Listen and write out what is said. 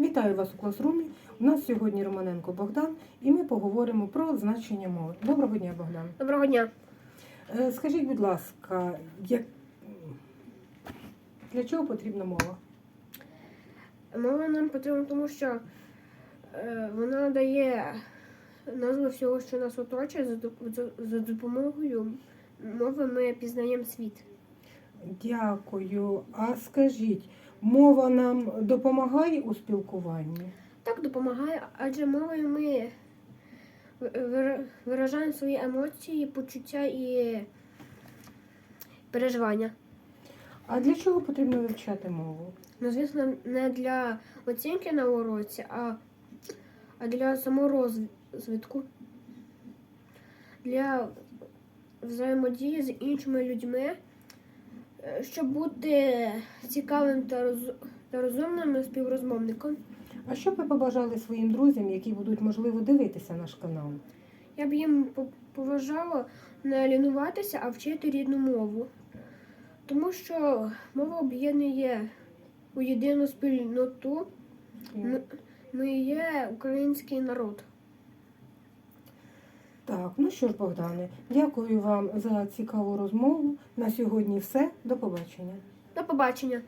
Вітаю вас у класрумі. У нас сьогодні Романенко Богдан, і ми поговоримо про значення мови. Доброго дня, Богдан. Доброго дня. Е, Скажіть, будь ласка, як... для чого потрібна мова? Мова нам потрібна, тому що е, вона дає назву всього, що нас оточує. За, доп- за- за допомогою мови ми пізнаємо світ. Дякую. А скажіть, мова нам допомагає у спілкуванні? Так допомагає, адже мовою ми виражаємо свої емоції, почуття і переживання. А для чого потрібно вивчати мову? Ну, звісно, не для оцінки на уроці, а, а для саморозвитку, для взаємодії з іншими людьми, щоб бути цікавим та, роз, та розумним співрозмовником. А що б ви побажали своїм друзям, які будуть, можливо, дивитися наш канал? Я б їм по- поважала не лінуватися, а вчити рідну мову. Тому що мова об'єднує у єдину спільноту. Ми є український народ. Так, ну що ж, Богдане, дякую вам за цікаву розмову. На сьогодні все. До побачення. До побачення.